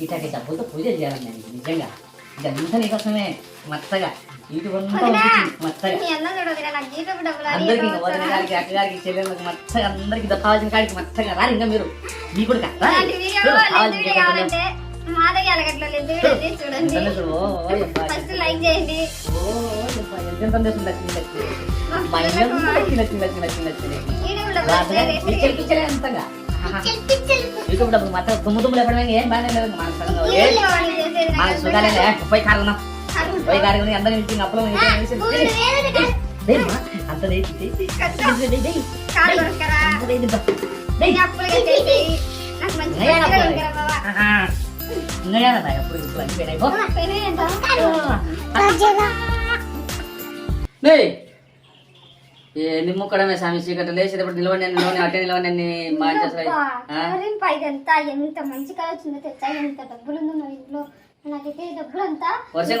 ఇట్లాంటి డబ్బులతో పూజ చేయాలి నేను నిజంగా నీకోసమే మెత్తగా ఇటు అంతా ఉంటుంది మెత్తగా అందరికి చెల్లెళ్ళకి మెత్తగా అందరికి కావాల్సిన కాడికి మెత్తగా రాని ఇంకా మీరు మీ కూడా అలగట్లో చూడండి ఫస్ట్ లైక్ చేయండి ఎంత లో రాత్రి షేర్ చేసి పిచ్చలు పిచ్చలే అంతగా యూట్యూబ్ డబ్బు మొత్తం దుమ్ము దుమ్ము లేపడం ఏం బాగానే లేదు మన సంగం ఏ ఏం లేవాలి చేసేది మన నాకు సుఖాలే ముప్పై కారు ఉన్నాం అరుగు. ముప్పై కారు కొని అందరిని పిలిచి అప్పులో ఊరు వేరేది కాదు. అంత దేయి నిమ్ముక్కడమే స్వామి చీకటి లేచేటప్పుడు నిలవండి నిలవండి అట్టే నిలవండి ఇదంతా ఎంత వచ్చిందో తెలుసా? ఎంత డబ్బులు ఉందో మా ఇంట్లో. నాకైతే ఈ డబ్బులంతా వర్షం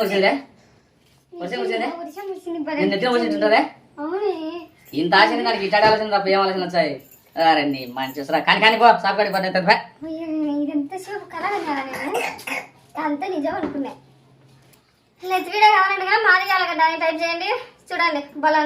వచ్చింటుంటారే అవునే. ఇంత ఆశని దానికి ఇట్టాడాల్సిన తప్ప ఏం ఆలోచన వచ్చాయి? రండి మంచి సరా కానీ కానీ పో సాపు కాడి పని అయ్యో, ఇదంతా సేపు కళ అంతా నిజం అనుకున్నా. లెత్ వీడియో కావాలంటే మాది కాలగడ్డ అని టైప్ చేయండి. చూడండి బలం